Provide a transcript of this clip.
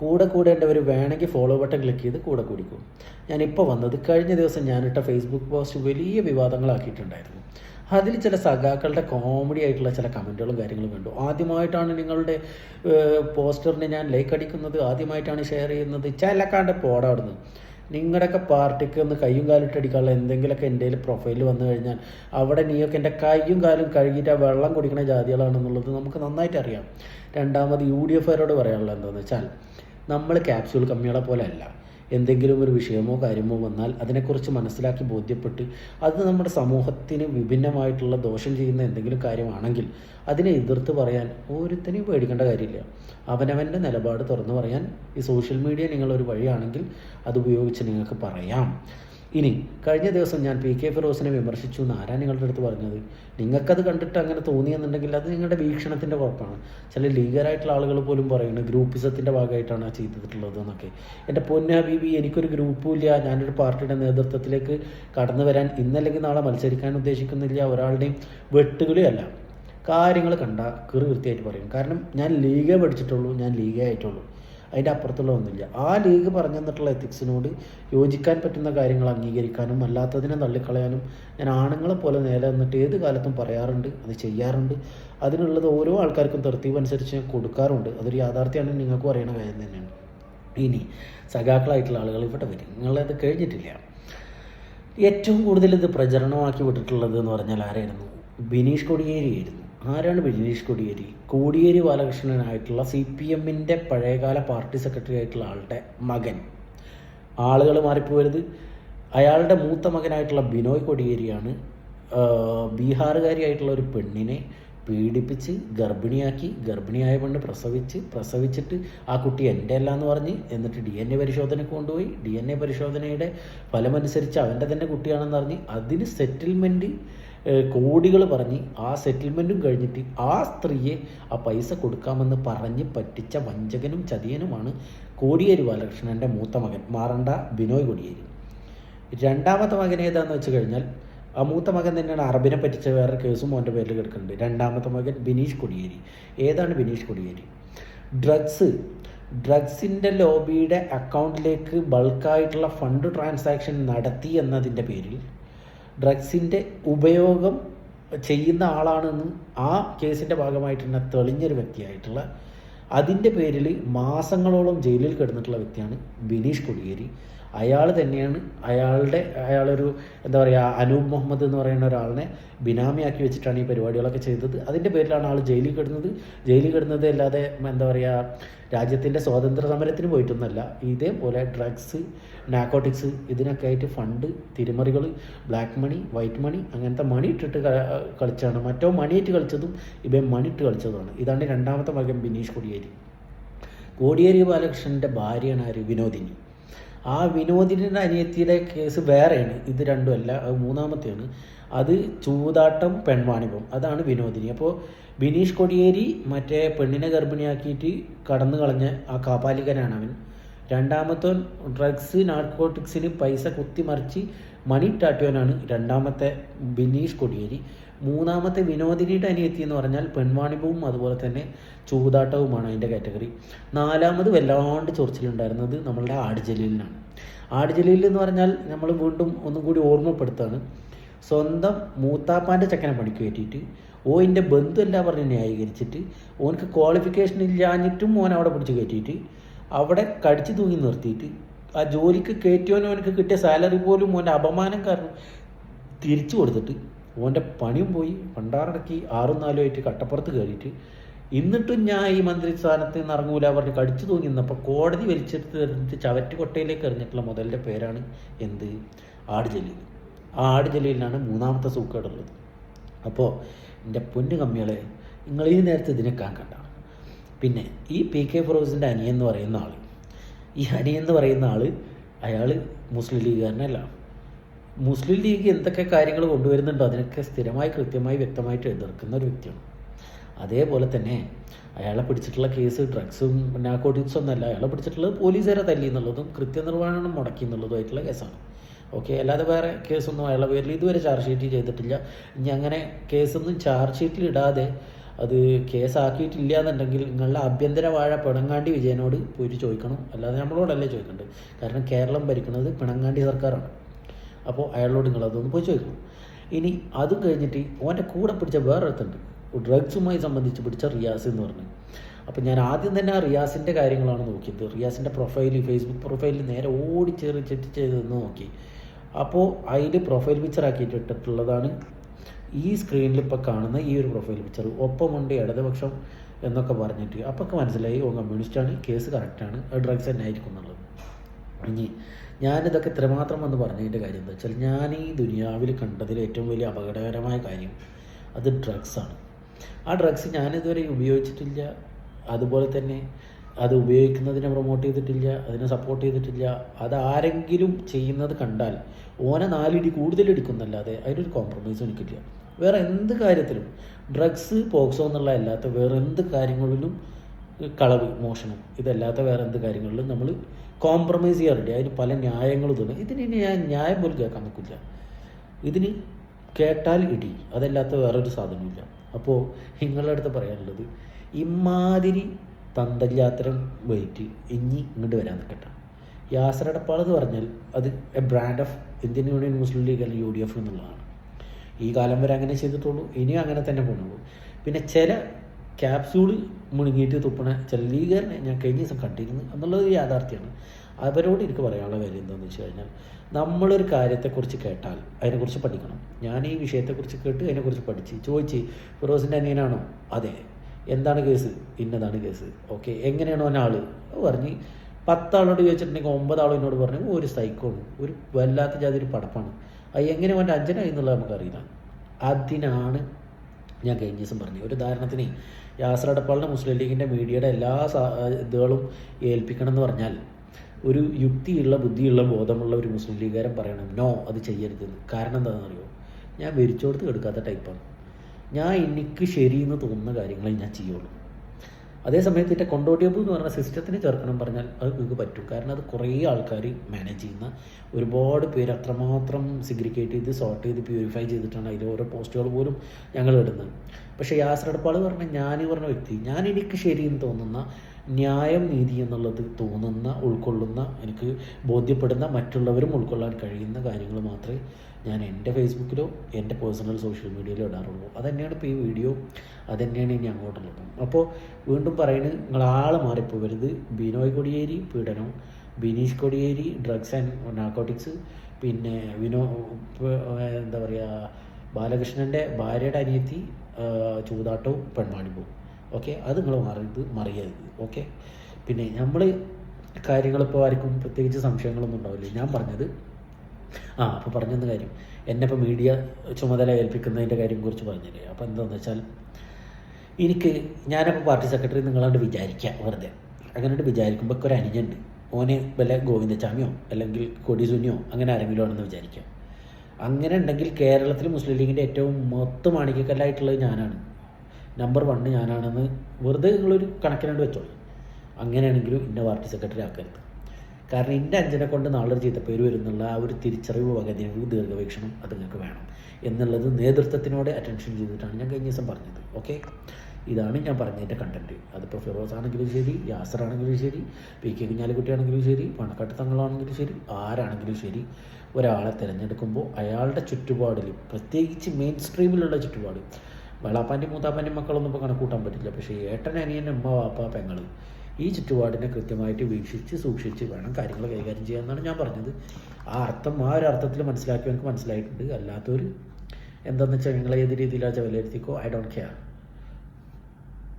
കൂടെ കൂടേണ്ടവർ വേണമെങ്കിൽ follow button click ചെയ്ത് കൂടെ കൂടിക്കും. ഞാനിപ്പോൾ വന്നത് കഴിഞ്ഞ ദിവസം ഞാനിട്ട ഫേസ്ബുക്ക് പോസ്റ്റ് വലിയ വിവാദങ്ങളാക്കിയിട്ടുണ്ടായിരുന്നു. അതിൽ ചില സഖാക്കളുടെ കോമഡി ആയിട്ടുള്ള ചില കമന്റുകളും കാര്യങ്ങളും കണ്ടു. ആദ്യമായിട്ടാണ് നിങ്ങളുടെ പോസ്റ്ററിന് ഞാൻ ലൈക്ക് അടിക്കുന്നത്. ആദ്യമായിട്ടാണ് ഷെയർ ചെയ്യുന്നത്. ചിലക്കാണ്ട് പോടാടുന്നത് നിങ്ങളുടെയൊക്കെ പാർട്ടിക്ക് ഒന്ന് കയ്യും കാലും ഇട്ടടിക്കാനുള്ള എന്തെങ്കിലുമൊക്കെ എന്റെ പ്രൊഫൈൽ വന്നു കഴിഞ്ഞാൽ അവിടെ നീയൊക്കെ എന്റെ കയ്യും കാലും കഴുകിയിട്ട് ആ വെള്ളം കുടിക്കുന്ന ജാതികളാണെന്നുള്ളത് നമുക്ക് നന്നായിട്ട് അറിയാം. രണ്ടാമത് യു ഡി എഫുകാരോട് പറയാനുള്ളത് എന്താണെന്ന് വെച്ചാൽ നമ്മൾ ക്യാപ്സ്യൂൾ കമ്മികളെ പോലെ അല്ല എന്തെങ്കിലും ഒരു വിഷയമോ കാര്യമോ വന്നാൽ അതിനെക്കുറിച്ച് മനസ്സിലാക്കി ബോധ്യപ്പെട്ട് അത് നമ്മുടെ സമൂഹത്തിന് വിഭിന്നമായിട്ടുള്ള ദോഷം ചെയ്യുന്ന എന്തെങ്കിലും കാര്യമാണെങ്കിൽ അതിനെ എതിർത്ത് പറയാൻ ഓരോരുത്തരെയും പേടിക്കേണ്ട കാര്യമില്ല. അവനവന്റെ നിലപാട് തുറന്നു പറയാൻ ഈ സോഷ്യൽ മീഡിയ നിങ്ങളൊരു വഴിയാണെങ്കിൽ അത് ഉപയോഗിച്ച് നിങ്ങൾക്ക് പറയാം. ഇനി കഴിഞ്ഞ ദിവസം ഞാൻ പി കെ ഫിറോസിനെ വിമർശിച്ചു എന്ന് ആരാ നിങ്ങളുടെ അടുത്ത് പറഞ്ഞത് നിങ്ങൾക്കത് കണ്ടിട്ട് അങ്ങനെ തോന്നിയെന്നുണ്ടെങ്കിൽ അത് നിങ്ങളുടെ വീക്ഷണത്തിന്റെ കുഴപ്പമാണ്. ചില ലീഗറായിട്ടുള്ള ആളുകൾ പോലും പറയുന്നത് ഗ്രൂപ്പിസത്തിന്റെ ഭാഗമായിട്ടാണ് ആ ചെയ്തിട്ടുള്ളത് എന്നൊക്കെ. എന്റെ പൊന്ന ഹബീബി എനിക്കൊരു ഗ്രൂപ്പും ഇല്ല. ഞാനൊരു പാർട്ടിയുടെ നേതൃത്വത്തിലേക്ക് കടന്നു വരാൻ ഇന്നല്ലെങ്കിൽ നാളെ മത്സരിക്കാൻ ഉദ്ദേശിക്കുന്നില്ല. ഒരാളുടെയും വെട്ടുകളിയല്ല കാര്യങ്ങൾ കണ്ട കീറി വൃത്തിയായിട്ട് പറയും. കാരണം ഞാൻ ലീഗേ പഠിച്ചിട്ടുള്ളൂ ഞാൻ ലീഗേ ആയിട്ടുള്ളൂ. അതിന്റെ അപ്പുറത്തുള്ള ഒന്നുമില്ല. ആ ലീഗ് പറഞ്ഞു തന്നിട്ടുള്ള എത്തിക്സിനോട് യോജിക്കാൻ പറ്റുന്ന കാര്യങ്ങൾ അംഗീകരിക്കാനും അല്ലാത്തതിനെ തള്ളിക്കളയാനും ഞാൻ ആണുങ്ങളെ പോലെ നേരെ നിന്നിട്ട് ഏത് കാലത്തും പറയാറുണ്ട് അത് ചെയ്യാറുണ്ട്. അതിനുള്ളത് ഓരോ ആൾക്കാർക്കും തെർത്തീവ് അനുസരിച്ച് ഞാൻ കൊടുക്കാറുണ്ട്. അതൊരു യാഥാർത്ഥ്യമാണ് നിങ്ങൾക്ക് അറിയണ കാര്യം തന്നെയാണ്. ഇനി സഖാക്കളായിട്ടുള്ള ആളുകൾ ഇവിടെ വരും. നിങ്ങളത് കഴിഞ്ഞിട്ടില്ല. ഏറ്റവും കൂടുതൽ ഇത് പ്രചരണമാക്കി വിട്ടിട്ടുള്ളത് എന്ന് പറഞ്ഞാൽ ആരായിരുന്നു? ബിനീഷ് കൊടിയേരി ആയിരുന്നു. ആരാണ് ബിജിനീഷ് കോടിയേരി? കോടിയേരി ബാലകൃഷ്ണനായിട്ടുള്ള സി പി എമ്മിന്റെ പഴയകാല പാർട്ടി സെക്രട്ടറി ആയിട്ടുള്ള ആളുടെ മകൻ. ആളുകൾ മാറിപ്പോയത് അയാളുടെ മൂത്ത മകനായിട്ടുള്ള ബിനോയ് കോടിയേരിയാണ്. ബീഹാറുകാരിയായിട്ടുള്ള ഒരു പെണ്ണിനെ പീഡിപ്പിച്ച് ഗർഭിണിയാക്കി ഗർഭിണിയായ പെണ്ണ് പ്രസവിച്ച് പ്രസവിച്ചിട്ട് ആ കുട്ടി എന്റെ അല്ല എന്ന് പറഞ്ഞ് എന്നിട്ട് ഡി എൻ എ പരിശോധനയ്ക്ക് കൊണ്ടുപോയി. ഡി എൻ എ പരിശോധനയുടെ ഫലമനുസരിച്ച് അവന്റെ തന്നെ കുട്ടിയാണെന്ന് പറഞ്ഞ് അതിന് സെറ്റിൽമെന്റ് കോടികൾ പറഞ്ഞ് ആ സെറ്റിൽമെന്റും കഴിഞ്ഞിട്ട് ആ സ്ത്രീയെ ആ പൈസ കൊടുക്കാമെന്ന് പറഞ്ഞ് പറ്റിച്ച വഞ്ചകനും ചതിയനുമാണ് കോടിയേരി ബാലകൃഷ്ണന്റെ മൂത്ത മകൻ മാറണ്ട ബിനോയ് കോടിയേരി. രണ്ടാമത്തെ മകൻ ഏതാണെന്ന് വെച്ച് കഴിഞ്ഞാൽ ആ മൂത്ത മകൻ തന്നെയാണ് അറബിനെ പറ്റിച്ച വേറെ കേസും മോന്റെ പേരിൽ കിടക്കുന്നുണ്ട്. രണ്ടാമത്തെ മകൻ ബിനീഷ് കൊടിയേരി. ഏതാണ് ബിനീഷ് കൊടിയേരി? ഡ്രഗ്സ് ഡ്രഗ്സിന്റെ ലോബിയുടെ അക്കൗണ്ടിലേക്ക് ബൾക്കായിട്ടുള്ള ഫണ്ട് ട്രാൻസാക്ഷൻ നടത്തി എന്നതിന്റെ പേരിൽ ഡ്രഗ്സിന്റെ ഉപയോഗം ചെയ്യുന്ന ആളാണെന്ന് ആ കേസിന്റെ ഭാഗമായിട്ട് തന്നെ തെളിഞ്ഞൊരു വ്യക്തിയായിട്ടുള്ള അതിന്റെ പേരിൽ മാസങ്ങളോളം ജയിലിൽ കിടന്നിട്ടുള്ള വ്യക്തിയാണ് ബിനീഷ് കൊടിയേരി. അയാൾ തന്നെയാണ് അയാളുടെ അയാളൊരു എന്താ പറയുക അനൂപ് മുഹമ്മദ് എന്ന് പറയുന്ന ഒരാളിനെ ബിനാമിയാക്കി വെച്ചിട്ടാണ് ഈ പരിപാടികളൊക്കെ ചെയ്തത്. അതിന്റെ പേരിലാണ് ആൾ ജയിലിൽ കിടന്നത്. ജയിലിൽ കിടന്നത് അല്ലാതെ എന്താ പറയുക രാജ്യത്തിന്റെ സ്വാതന്ത്ര്യ സമരത്തിന് പോയിട്ടൊന്നുമല്ല ഇതേപോലെ ഡ്രഗ്സ് നാക്കോട്ടിക്സ് ഇതിനൊക്കെ ആയിട്ട് ഫണ്ട് തിരിമറികൾ ബ്ലാക്ക് മണി വൈറ്റ് മണി അങ്ങനത്തെ മണി ഇട്ടിട്ട് കളിച്ചാണ്. മറ്റോ മണിയിട്ട് കളിച്ചതും മണി ഇട്ട് കളിച്ചതുമാണ്. ഇതാണ് രണ്ടാമത്തെ മകൻ ബിനീഷ് കോടിയേരി. കോടിയേരി ബാലകൃഷ്ണന്റെ ഭാര്യയാണ് ആര്? വിനോദിനി. ആ വിനോദിനിയുടെ അനിയത്തിയുടെ കേസ് വേറെയാണ്. ഇത് രണ്ടുമല്ല അത് മൂന്നാമത്തെയാണ്. അത് ചൂതാട്ടം പെൺവാണിഭം. അതാണ് വിനോദിനി. അപ്പോൾ ബിനീഷ് കൊടിയേരി മറ്റേ പെണ്ണിനെ ഗർഭിണിയാക്കിയിട്ട് കടന്നു കളഞ്ഞ ആ കാപാലികനാണ് അവൻ. രണ്ടാമത്തെ ഡ്രഗ്സ് നാർക്കോട്ടിക്സിന് പൈസ കുത്തിമറിച്ച് മണി ടാറ്റുവനാണ് രണ്ടാമത്തെ ബിനീഷ് കൊടിയേരി. മൂന്നാമത്തെ വിനോദിനിയുടെ അനിയത്തി എന്ന് പറഞ്ഞാൽ പെൺവാണിഭവും അതുപോലെ തന്നെ ചൂതാട്ടവുമാണ് അതിന്റെ കാറ്റഗറി നാലാമത് വല്ലാണ്ട് ചൊറിച്ചിലുണ്ടായിരുന്നത് നമ്മളുടെ ആടുജലീലിനാണ്. ആടുജലീൽ എന്ന് പറഞ്ഞാൽ നമ്മൾ വീണ്ടും ഒന്നും കൂടി ഓർമ്മപ്പെടുത്താണ്. സ്വന്തം മൂത്താപ്പാന്റെ ചക്കനെ പണിക്ക് കയറ്റിയിട്ട് എന്റെ ബന്ധുവല്ല പറഞ്ഞ് ന്യായീകരിച്ചിട്ട് ഓനക്ക് ക്വാളിഫിക്കേഷൻ ഇല്ലാഞ്ഞിട്ടും ഓൻ അവിടെ പിടിച്ച് കയറ്റിയിട്ട് അവിടെ കടിച്ചു തൂങ്ങി നിർത്തിയിട്ട്. ആ ജോലിക്ക് കയറ്റിയോനും അവനക്ക് കിട്ടിയ സാലറി പോലും ഓന്റെ അപമാനം കാരണം തിരിച്ചു കൊടുത്തിട്ട് ഓന്റെ പണിയും പോയി. പണ്ടാറടക്കി ആറും നാലും ആയിട്ട് കട്ടപ്പുറത്ത് കയറിയിട്ട്. എന്നിട്ടും ഞാൻ ഈ മന്ത്രി സ്ഥാനത്ത് നിന്ന് ഇറങ്ങൂല പറഞ്ഞ് കടിച്ചു തൂങ്ങി നിന്നപ്പോൾ കോടതി വലിച്ചെടുത്ത് എറിഞ്ഞിട്ട് ചവറ്റുകൊട്ടയിലേക്ക് എറിഞ്ഞിട്ടുള്ള മുതലിന്റെ പേരാണ് എന്ത്? ആട് ജലീൽ ആ ആട് ജലീലിനാണ് മൂന്നാമത്തെ സൂക്കേടുള്ളത്. അപ്പോൾ എന്റെ പൊന്നു കമ്മികളെ നിങ്ങൾ ഈ നേരത്തെ ഇതിനെ കാക്കണ്ട പിന്നെ ഈ പി കെ ഫിറോസിന്റെ അനിയൻ എന്ന് പറയുന്ന ആൾ ഈ അനിയൻ എന്ന് പറയുന്ന ആൾ അയാൾ മുസ്ലിം ലീഗുകാരനല്ല. മുസ്ലിം ലീഗ് എന്തൊക്കെ കാര്യങ്ങൾ കൊണ്ടുവരുന്നുണ്ടോ അതിനൊക്കെ സ്ഥിരമായി കൃത്യമായി വ്യക്തമായിട്ട് എതിർക്കുന്ന ഒരു വ്യക്തിയാണ്. അതേപോലെ തന്നെ അയാളെ പിടിച്ചിട്ടുള്ള കേസ് ഡ്രഗ്സും നാക്കോട്ടിക്സും ഒന്നല്ല അയാളെ പിടിച്ചിട്ടുള്ളത് പോലീസുകാരെ തല്ലി എന്നുള്ളതും കൃത്യനിർവഹണം മുടക്കി എന്നുള്ളതുമായിട്ടുള്ള കേസാണ്. ഓക്കെ അല്ലാതെ വേറെ കേസൊന്നും അയാളുടെ പേരിൽ ഇതുവരെ ചാർജ് ഷീറ്റ് ചെയ്തിട്ടില്ല. ഇനി അങ്ങനെ കേസൊന്നും ചാർജ് ഷീറ്റിൽ ഇടാതെ അത് കേസാക്കിയിട്ടില്ല എന്നുണ്ടെങ്കിൽ നിങ്ങളുടെ ആഭ്യന്തര വാഴ പിണങ്ങാണ്ടി വിജയനോട് പോയിട്ട് ചോദിക്കണം. അല്ലാതെ നമ്മളോടല്ലേ ചോദിക്കേണ്ടത് കാരണം കേരളം ഭരിക്കുന്നത് പിണങ്ങാണ്ടി സർക്കാരാണ്. അപ്പോൾ അയാളോട് നിങ്ങൾ അതൊന്ന് പോയി ചോദിക്കണം. ഇനി അതും കഴിഞ്ഞിട്ട് ഓന്റെ കൂടെ പിടിച്ച വേറൊരുത്തുണ്ട് ഡ്രഗ്സുമായി സംബന്ധിച്ച് പിടിച്ച റിയാസ് എന്ന് പറഞ്ഞു. അപ്പോൾ ഞാൻ ആദ്യം തന്നെ ആ റിയാസിന്റെ കാര്യങ്ങളാണ് നോക്കിയത്. റിയാസിന്റെ പ്രൊഫൈൽ ഫേസ്ബുക്ക് പ്രൊഫൈലിൽ നേരെ ഓടിച്ചേറി ചെറ്റ് ചെയ്തെന്ന് നോക്കി. അപ്പോൾ അതിൽ പ്രൊഫൈൽ പിക്ചർ ആക്കിയിട്ട് ഇട്ടിട്ടുള്ളതാണ് ഈ സ്ക്രീനിൽ ഇപ്പോൾ കാണുന്ന ഈ ഒരു പ്രൊഫൈൽ പിക്ചർ ഒപ്പമുണ്ട് ഇടതുപക്ഷം എന്നൊക്കെ പറഞ്ഞിട്ട് അപ്പോൾ ഒക്കെ മനസ്സിലായി ഓ കമ്മ്യൂണിസ്റ്റാണ് കേസ് കറക്റ്റാണ് ഡ്രഗ്സ് തന്നെ ആയിരിക്കും എന്നുള്ളത്. ഇനി ഞാനിതൊക്കെ ഇത്രമാത്രം വന്ന് പറഞ്ഞതിന്റെ കാര്യം എന്താ വെച്ചാൽ ഞാൻ ഈ ദുനിയാവിൽ കണ്ടതിൽ ഏറ്റവും വലിയ അപകടകരമായ കാര്യം അത് ഡ്രഗ്സാണ് ആ ഡ്രഗ്സ് ഞാനിതുവരെ ഉപയോഗിച്ചിട്ടില്ല അതുപോലെ തന്നെ അത് ഉപയോഗിക്കുന്നതിനെ പ്രൊമോട്ട് ചെയ്തിട്ടില്ല അതിനെ സപ്പോർട്ട് ചെയ്തിട്ടില്ല അത് ആരെങ്കിലും ചെയ്യുന്നത് കണ്ടാൽ ഓനെ നാലിടി കൂടുതൽ എടുക്കുന്നല്ലാതെ അതിനൊരു കോംപ്രമൈസും എനിക്കില്ല. വേറെ എന്ത് കാര്യത്തിലും. ഡ്രഗ്സ് പോക്സോ എന്നുള്ള അല്ലാത്ത വേറെ എന്ത് കാര്യങ്ങളിലും കളവ് മോഷണം ഇതല്ലാത്ത വേറെ എന്ത് കാര്യങ്ങളിലും നമ്മൾ കോംപ്രമൈസ് ചെയ്യാറുണ്ട് അതിന് പല ന്യായങ്ങളും തോന്നും ഇതിന് ഞാൻ ന്യായം പോലും കേൾക്കാൻ നിൽക്കില്ല ഇതിന് കേട്ടാൽ ഇടി. അതല്ലാത്ത വേറൊരു സാധനമില്ല അപ്പോൾ നിങ്ങളുടെ അടുത്ത് പറയാനുള്ളത് ഇമാതിരി തന്തല്ലാത്തരം വെയിറ്റ് ഇനി ഇങ്ങോട്ട് വരാൻ നിൽക്കട്ടെ. യാസർ എന്ന് പറഞ്ഞാൽ അത് a brand of Indian Union Muslim League അല്ലെങ്കിൽ യു ഡി എഫ് എന്നുള്ളതാണ്. ഈ കാലം വരെ അങ്ങനെ ചെയ്തിട്ടുള്ളൂ. ഇനിയും അങ്ങനെ തന്നെ പോകുന്നുള്ളൂ. പിന്നെ ചില ക്യാപ്സ്യൂൾ മുണുങ്ങിയിട്ട് തുപ്പണ ചില ലീഗറിനെ ഞാൻ കഴിഞ്ഞ ദിവസം കണ്ടിരുന്നു. എന്നുള്ളത് യാഥാർത്ഥ്യമാണ്. അവരോട് എനിക്ക് പറയാനുള്ള കാര്യം എന്താണെന്ന് വെച്ച് കഴിഞ്ഞാൽ നമ്മളൊരു കാര്യത്തെക്കുറിച്ച് കേട്ടാൽ അതിനെക്കുറിച്ച് പഠിക്കണം. ഞാൻ ഈ വിഷയത്തെക്കുറിച്ച് കേട്ട് അതിനെക്കുറിച്ച് പഠിച്ച് ചോദിച്ച് ഫിറോസിന്റെ അനിയനാണോ? അതെ. എന്താണ് കേസ് ഇന്നതാണ് കേസ് ഓക്കെ എങ്ങനെയാണോ ഒരാൾ പറഞ്ഞ് പത്താളോട് ചോദിച്ചിട്ടുണ്ടെങ്കിൽ ഒമ്പതാളും എന്നോട് പറഞ്ഞു ഒരു സൈക്കോണ് ഒരു വല്ലാത്ത ജാതി ഒരു പടപ്പാണ്. അത് എങ്ങനെ അവന്റെ അഞ്ചനായി എന്നുള്ളത് നമുക്കറിയില്ല. അതിനാണ് ഞാൻ കഴിഞ്ഞ ദിവസം പറഞ്ഞു ഒരു ഉദാഹരണത്തിന് യാസർ അടപ്പാളിന്റെ മുസ്ലിം ലീഗിന്റെ മീഡിയയുടെ എല്ലാ ഇതുകളും ഏൽപ്പിക്കണം എന്ന് പറഞ്ഞാൽ ഒരു യുക്തിയുള്ള ബുദ്ധിയുള്ള ബോധമുള്ള ഒരു മുസ്ലിം ലീഗുകാരൻ പറയണം നോ അത് ചെയ്യരുത്. കാരണം എന്താണെന്ന് അറിയോ ഞാൻ വിരിച്ചോടുത്ത് എടുക്കാത്ത ടൈപ്പാണ് ഞാൻ എനിക്ക് ശരിയെന്ന് തോന്നുന്ന കാര്യങ്ങളെ ഞാൻ ചെയ്യുള്ളൂ. അതേ സമയത്ത് ഇതിന്റെ കൊണ്ടോട്ടിയപ്പ് എന്ന് പറഞ്ഞ സിസ്റ്റത്തിന് ചേർക്കണം പറഞ്ഞാൽ അത് നിങ്ങൾക്ക് പറ്റും. കാരണം അത് കുറേ ആൾക്കാർ മാനേജ് ചെയ്യുന്ന ഒരുപാട് പേര് അത്രമാത്രം സിഗ്രിക്കേറ്റ് ചെയ്ത് സോർട്ട് ചെയ്ത് പ്യൂരിഫൈ ചെയ്തിട്ടാണ് അതിൽ ഓരോ പോസ്റ്റുകൾ പോലും ഞങ്ങൾ ഇടുന്നത്. പക്ഷേ യാസർ അടപ്പാൾ പറഞ്ഞ ഞാൻ പറഞ്ഞ വ്യക്തി ഞാൻ എനിക്ക് ശരിയെന്ന് തോന്നുന്ന ന്യായം നീതി എന്നുള്ളത് തോന്നുന്ന ഉൾക്കൊള്ളുന്ന എനിക്ക് ബോധ്യപ്പെടുന്ന മറ്റുള്ളവരും ഉൾക്കൊള്ളാൻ കഴിയുന്ന കാര്യങ്ങൾ മാത്രമേ ഞാൻ എന്റെ ഫേസ്ബുക്കിലോ എന്റെ പേഴ്സണൽ സോഷ്യൽ മീഡിയയിലോ ഇടാറുള്ളൂ. അതന്നെയാണ് ഇപ്പോൾ ഈ വീഡിയോ. അതന്നെയാണ് ഇനി അങ്ങോട്ടുള്ളത്. അപ്പോൾ വീണ്ടും പറയുന്നത് നിങ്ങൾ ആളെ മാറിപ്പോവരുത്. ബിനോയ് കൊടിയേരി പീഡനം. Bineesh Kodiyeri drugs and narcotics. പിന്നെ വിനോ എന്താ പറയുക ബാലകൃഷ്ണന്റെ ഭാര്യയുടെ അനിയത്തി ചൂതാട്ടവും പെൺമാണിപ്പവും ഓക്കെ അത് നിങ്ങൾ മറിയത് മറിയരുത്. ഓക്കെ പിന്നെ നമ്മൾ കാര്യങ്ങളിപ്പോൾ ആർക്കും പ്രത്യേകിച്ച് സംശയങ്ങളൊന്നും ഉണ്ടാവില്ല. ഞാൻ പറഞ്ഞത് ആ അപ്പോൾ പറഞ്ഞെന്ന കാര്യം എന്നെ ഇപ്പോൾ മീഡിയ ചുമതല ഏൽപ്പിക്കുന്നതിന്റെ കാര്യം കുറിച്ച് പറഞ്ഞില്ലേ? അപ്പോൾ എന്താണെന്ന് വെച്ചാൽ എനിക്ക് ഞാനപ്പോൾ പാർട്ടി സെക്രട്ടറി നിങ്ങളാണ്ട് വിചാരിക്കുക വെറുതെ. അങ്ങനെ വിചാരിക്കുമ്പോൾ ഒരു അനുജനുണ്ട്. ഓന് വല്ല ഗോവിന്ദച്ചാമിയോ അല്ലെങ്കിൽ കൊടിസുനിയോ അങ്ങനെ ആരെങ്കിലും ആണെന്ന് വിചാരിക്കാം. അങ്ങനെ ഉണ്ടെങ്കിൽ കേരളത്തിൽ മുസ്ലിം ലീഗിന്റെ ഏറ്റവും മൊത്തം മാണിക്കക്കല്ലായിട്ടുള്ളത് ഞാനാണ്. നമ്പർ വണ്ണ് ഞാനാണെന്ന് വെറുതെ നിങ്ങളൊരു കണക്കിനാണ്ട് വെച്ചോളൂ. അങ്ങനെയാണെങ്കിലും ഇന്ന പാർട്ടി സെക്രട്ടറി ആക്കരുത്. കാരണം എന്റെ അഞ്ചനെ കൊണ്ട് നാളെ ചെയ്ത പേര് വരുന്നുള്ള ആ ഒരു തിരിച്ചറിവ് വകതിരിവ് ദീർഘവീക്ഷണം അത് നിങ്ങൾക്ക് വേണം. എന്നുള്ളത് നേതൃത്വത്തിനോട് അറ്റൻഷൻ ചെയ്തിട്ടാണ് ഞാൻ കഴിഞ്ഞ ദിവസം പറഞ്ഞത്. ഓക്കെ ഇതാണ് ഞാൻ പറഞ്ഞതിന്റെ കണ്ടന്റ് അതിപ്പോൾ ഫിറോസ് ആണെങ്കിലും ശരി യാസർ ആണെങ്കിലും ശരി പി കെ കുഞ്ഞാലിക്കുട്ടിയാണെങ്കിലും ശരി പണക്കാട്ട് തങ്ങളാണെങ്കിലും ശരി ആരാണെങ്കിലും ശരി ഒരാളെ തിരഞ്ഞെടുക്കുമ്പോൾ അയാളുടെ ചുറ്റുപാടിൽ പ്രത്യേകിച്ച് മെയിൻ സ്ട്രീമിലുള്ള ചുറ്റുപാട് വെളാപ്പാന്റെയും മൂത്താപ്പാന്റെയും മക്കളൊന്നും ഇപ്പോൾ കണക്കൂട്ടാൻ പറ്റില്ല. പക്ഷേ ഏട്ടൻ അനിയൻ ഉമ്മ വാപ്പ പെങ്ങൾ ഈ ചുറ്റുപാടിനെ കൃത്യമായിട്ട് വീക്ഷിച്ച് സൂക്ഷിച്ച് വേണം കാര്യങ്ങൾ കൈകാര്യം ചെയ്യാമെന്നാണ് ഞാൻ പറഞ്ഞത്. ആ അർത്ഥം ആ ഒരു അർത്ഥത്തിൽ മനസ്സിലാക്കി എനിക്ക് മനസ്സിലായിട്ടുണ്ട്. അല്ലാത്തൊരു എന്താണെന്ന് വെച്ചാൽ നിങ്ങൾ ഏത് രീതിയിലാണ് വിലയിരുത്തിക്കോ ഐ ഡോണ്ട് കെയർ